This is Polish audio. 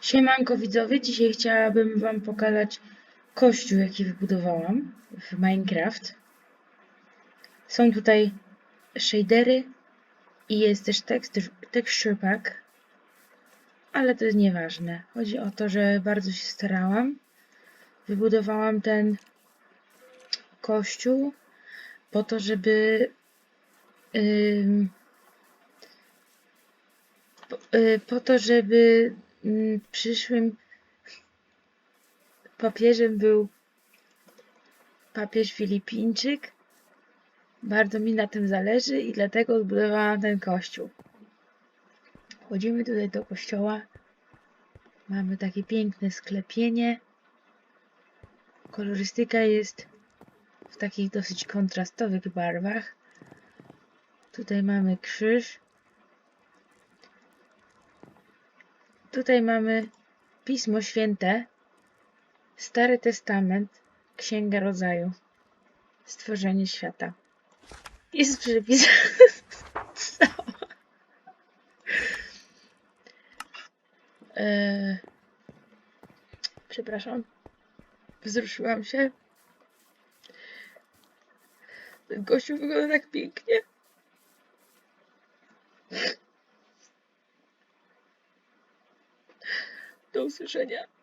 Siemanko widzowie, dzisiaj chciałabym wam pokazać kościół, jaki wybudowałam w Minecraft. Są tutaj shadery i jest też tekst, texture pack, ale to jest nieważne. Chodzi o to, że bardzo się starałam. Wybudowałam ten kościół po to, żeby ym, po, y, po to, żeby przyszłym papieżem był papież Filipińczyk. Bardzo mi na tym zależy i dlatego zbudowałam ten kościół. Wchodzimy tutaj do kościoła. Mamy takie piękne sklepienie. Kolorystyka jest w takich dosyć kontrastowych barwach. Tutaj mamy krzyż. Tutaj mamy Pismo Święte, Stary Testament, Księga Rodzaju, Stworzenie Świata. Jest przepis. Eee, przepraszam. Wzruszyłam się. Ten kościół wygląda tak pięknie. Do usłyszenia.